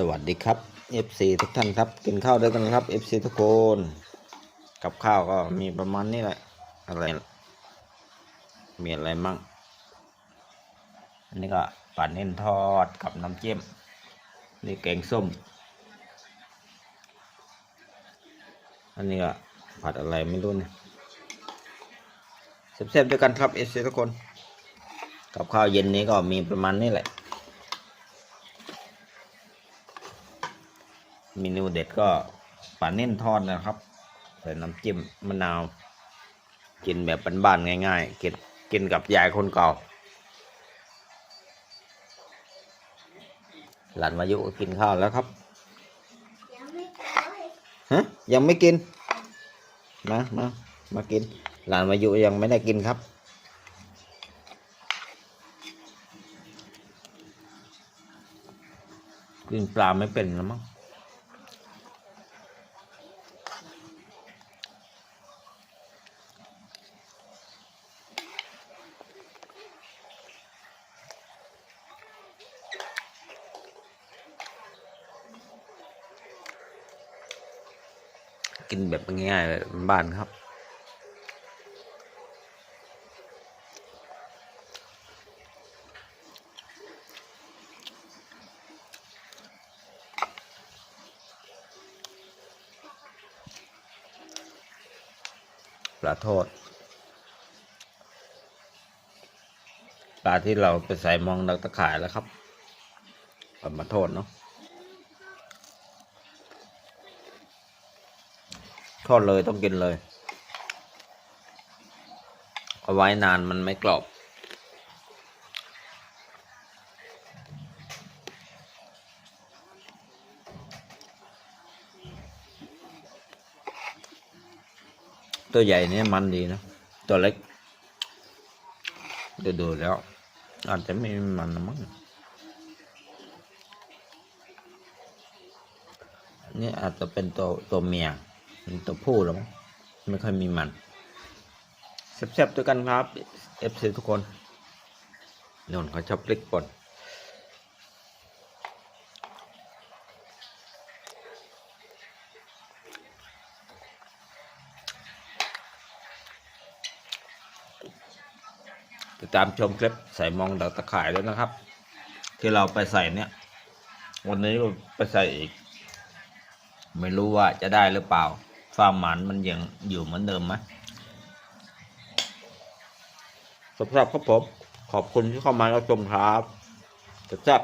สวัสดีครับ FC ทุกท่านครับ กินข้าวด้วยกันครับ FC ทุกคน กับข้าวก็มีประมาณนี้แหละ อะไร มีอะไรมั่ง อันนี้ก็ปลาเน้นทอดกับน้ำเจิ้ม นี่แกงส้ม อันนี้ก็ผัดอะไรไม่รู้เนี่ยแซ่บๆด้วยกันครับ FC ทุกคน กับข้าวเย็นนี้ก็มีประมาณนี้แหละ เมนูเด็ดก็ปลาเน่นทอดนะครับใส่น้ำจิ้มมะนาว กินแบบบ้านๆง่ายๆกินกินกับยายคนเก่า หลานวายุก็กินข้าวแล้วครับฮะยังไม่กินมามามากิน หลานวายุยังไม่ได้กินครับกินปลาไม่เป็นแล้วมั้ง กินแบบง่ายๆแบบบ้านครับ ปลาโทษปลาที่เราไปใส่มองดักตะข่ายแล้วครับปลามาโทษเนาะ ทอดเลยต้องกินเลย เอาไว้นานมันไม่กรอบ ตัวใหญ่เนี่ยมันดีนะ ตัวเล็กดูดูแล้ว อาจจะไม่มันมั้งนี่อาจจะเป็นตัวตัวเมีย เป็นตัวผู้หรือมั้งไม่ค่อยมีมันแซ่บๆด้วยกันครับ FC ทุกคนนนเขาชอบพริกป่นติดตามชมคลิปใส่มองดักตะข่ายด้วยนะครับ ที่เราไปใส่เนี่ย วันนี้เราไปใส่อีก ไม่รู้ว่าจะได้หรือเปล่า ความหมันมันยังอยู่เหมือนเดิมไหมสำหรับครับผม ขอบคุณที่เข้ามารับชมครับจะแซ่บ